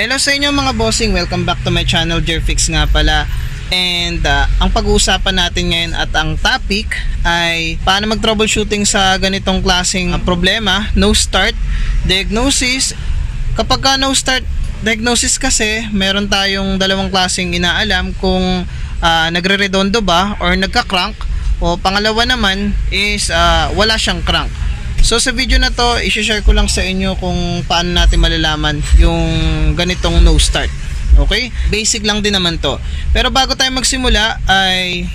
Hello sa inyo mga bossing, welcome back to my channel Jerfix nga pala. And uh, ang pag-uusapan natin ngayon at ang topic ay paano mag-troubleshooting sa ganitong klaseng uh, problema, no start, diagnosis. Kapag ka no start diagnosis kasi, meron tayong dalawang klaseng inaalam kung uh, nagre-redondo ba or nagka-crank o pangalawa naman is uh, wala siyang crank. So sa video na to, i-share ko lang sa inyo kung paano natin malalaman yung ganitong no start. Okay? Basic lang din naman to. Pero bago tayo magsimula ay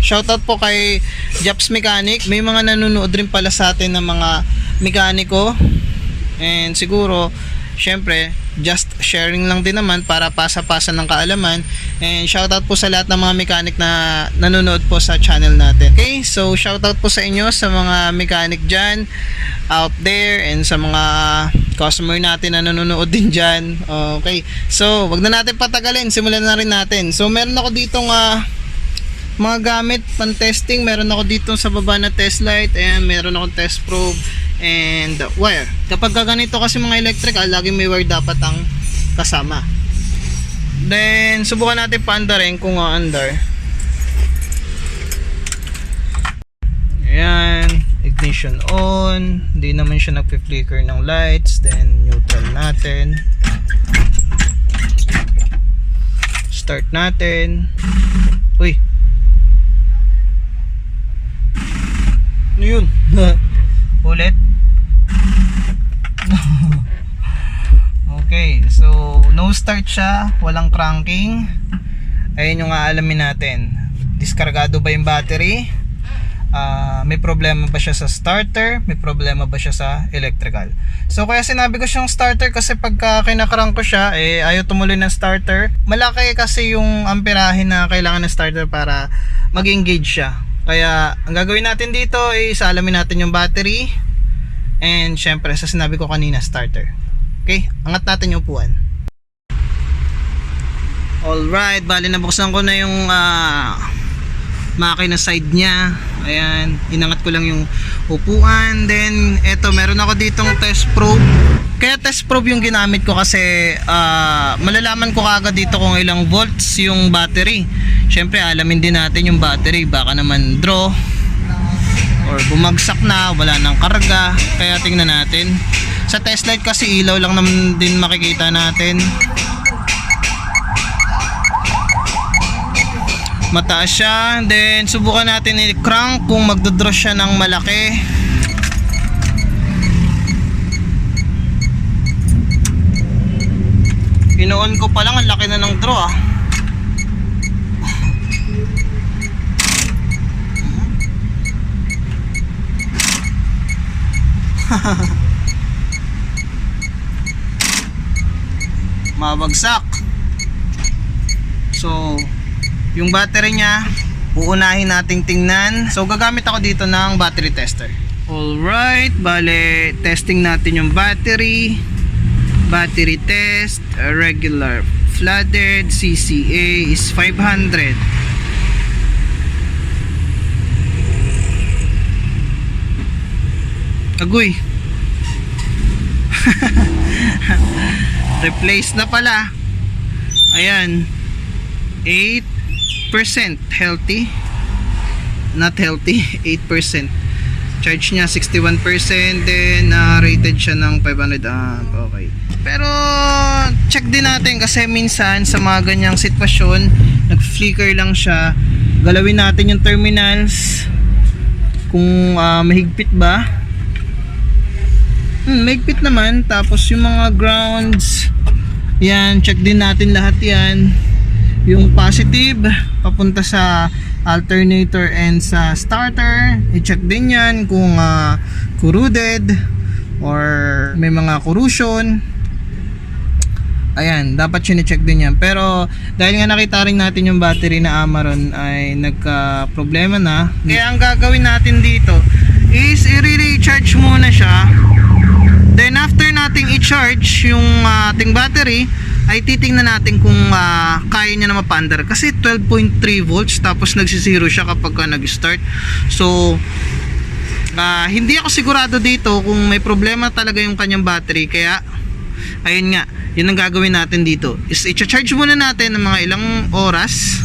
shoutout po kay Japs Mechanic. May mga nanonood rin pala sa atin ng mga mekaniko. And siguro, syempre, just sharing lang din naman para pasa-pasa ng kaalaman. And shoutout po sa lahat ng mga mechanic na nanonood po sa channel natin. Okay, so shoutout po sa inyo sa mga mechanic dyan out there and sa mga customer natin na nanonood din dyan. Okay, so wag na natin patagalin. Simulan na rin natin. So meron ako ditong ah, mga gamit pan testing meron ako dito sa baba na test light and meron ako test probe and wire kapag ka ganito kasi mga electrical laging may wire dapat ang kasama. Then subukan natin paandarin kung aandar ayan ignition on. Hindi naman siya nagpi-flicker ng lights. Then neutral natin. Start natin. Uy! Ano yun? Ulit? okay, so no start siya, walang cranking. Ayun yung aalamin natin. Diskargado ba yung battery? Ah, may problema ba siya sa starter? May problema ba siya sa electrical? So kaya sinabi ko siyang starter kasi pagka kinakrank ko siya, eh ayaw tumuloy ng starter. Malaki kasi yung amperahe na kailangan ng starter para mag-engage siya. Kaya, ang gagawin natin dito is alamin natin yung battery and syempre, sa sinabi ko kanina, starter. Okay, angat natin yung upuan. Alright, bali nabuksan ko na yung ah, makina side niya. Ayan, inangat ko lang yung upuan. Then, eto, meron ako ditong test probe. Kaya test probe yung ginamit ko kasi ah, malalaman ko kagad dito kung ilang volts yung battery. Siyempre, alamin din natin yung battery. Baka naman draw or bumagsak na, wala nang karga. Kaya tingnan natin. Sa test light kasi ilaw lang naman din makikita natin. Mataas siya. Then, subukan natin i-crank kung magdodraw siya ng malaki. Inoon ko pa lang, ang laki na ng draw ah. Mabagsak. So, yung battery niya, uunahin nating tingnan. So, gagamit ako dito ng battery tester. Alright, bale, testing natin yung battery. Battery test, regular flooded, CCA is 500. Agoy. Replace na pala. Ayan. 8% healthy. Not healthy, 8%. Charge niya 61% then uh, rated siya ng 500 amp. Okay. Pero check din natin kasi minsan sa mga ganyang sitwasyon, nag-flicker lang siya. Galawin natin yung terminals kung uh, mahigpit ba Hmm, mahigpit naman. Tapos yung mga grounds, yan, check din natin lahat yan. Yung positive, papunta sa alternator and sa starter. I-check din yan kung uh, corroded or may mga corrosion. Ayan, dapat sine-check din yan. Pero dahil nga nakita rin natin yung battery na Amaron ay nagka-problema na. Kaya ang gagawin natin dito is i-recharge muna siya Then after nating i-charge yung ah, ating battery, ay titingnan natin kung ah, kaya niya na mapandar kasi 12.3 volts tapos nagsisiro siya kapag ka nag-start. So ah, hindi ako sigurado dito kung may problema talaga yung kanyang battery kaya ayun nga, yun ang gagawin natin dito. Is i-charge muna natin ng mga ilang oras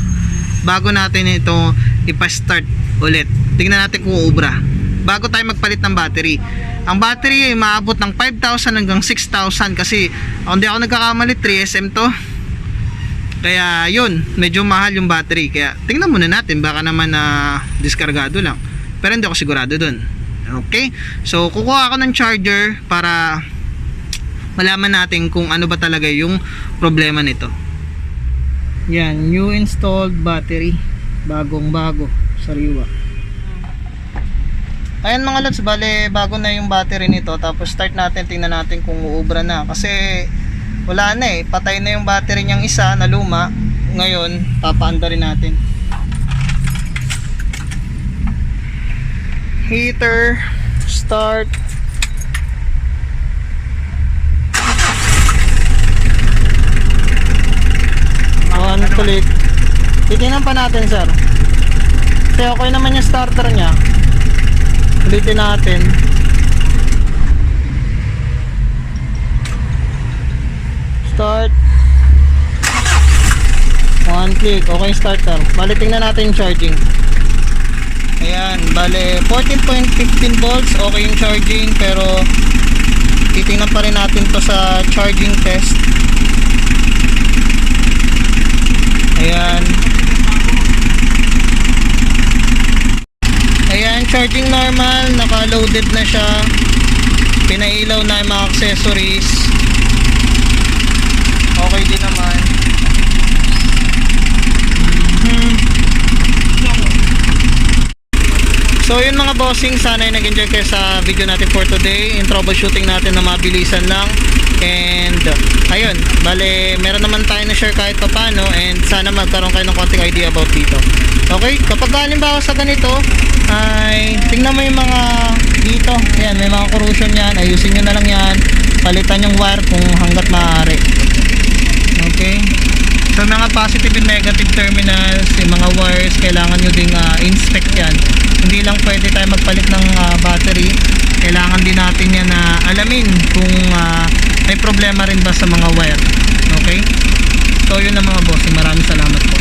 bago natin ito ipa-start ulit. Tingnan natin kung uubra. Bago tayo magpalit ng battery. Ang battery ay maabot ng 5,000 hanggang 6,000 kasi kung di ako nagkakamali 3SM to. Kaya yun, medyo mahal yung battery. Kaya tingnan muna natin, baka naman na diskargado lang. Pero hindi ako sigurado dun. Okay? So, kukuha ako ng charger para malaman natin kung ano ba talaga yung problema nito. Yan, new installed battery. Bagong bago, sariwa. Ayan mga lods, bale bago na yung battery nito tapos start natin, tingnan natin kung uubra na. Kasi wala na eh, patay na yung battery niyang isa na luma. Ngayon, papaanda rin natin. Heater start. One click. Titignan pa natin sir. Kasi okay naman yung starter niya ulitin natin. Start. One click. Okay starter. Bali tingnan natin yung charging. Ayan bali 14.15 volts okay yung charging pero titingnan pa rin natin to sa charging test ayan charging normal naka loaded na siya pinailaw na yung mga accessories okay din naman Mhm. So yun mga bossing, sana ay nag-enjoy kayo sa video natin for today. Yung troubleshooting natin na mabilisan lang. And bale meron naman tayo na share kahit papano and sana magkaroon kayo ng konting idea about dito. Okay, kapag halimbawa sa ganito, ay tingnan mo yung mga dito. Ayan, may mga corrosion yan. Ayusin nyo na lang yan. Palitan yung wire kung hanggat maaari. Okay. So mga positive and negative terminals, yung mga wires, kailangan nyo ding ah, inspect yan. Hindi lang pwede tayo magpalit ng ah, battery. Kailangan din natin yan na alamin kung ah, may problema rin ba sa mga wire? Okay? So yun lang mga boss maraming salamat po.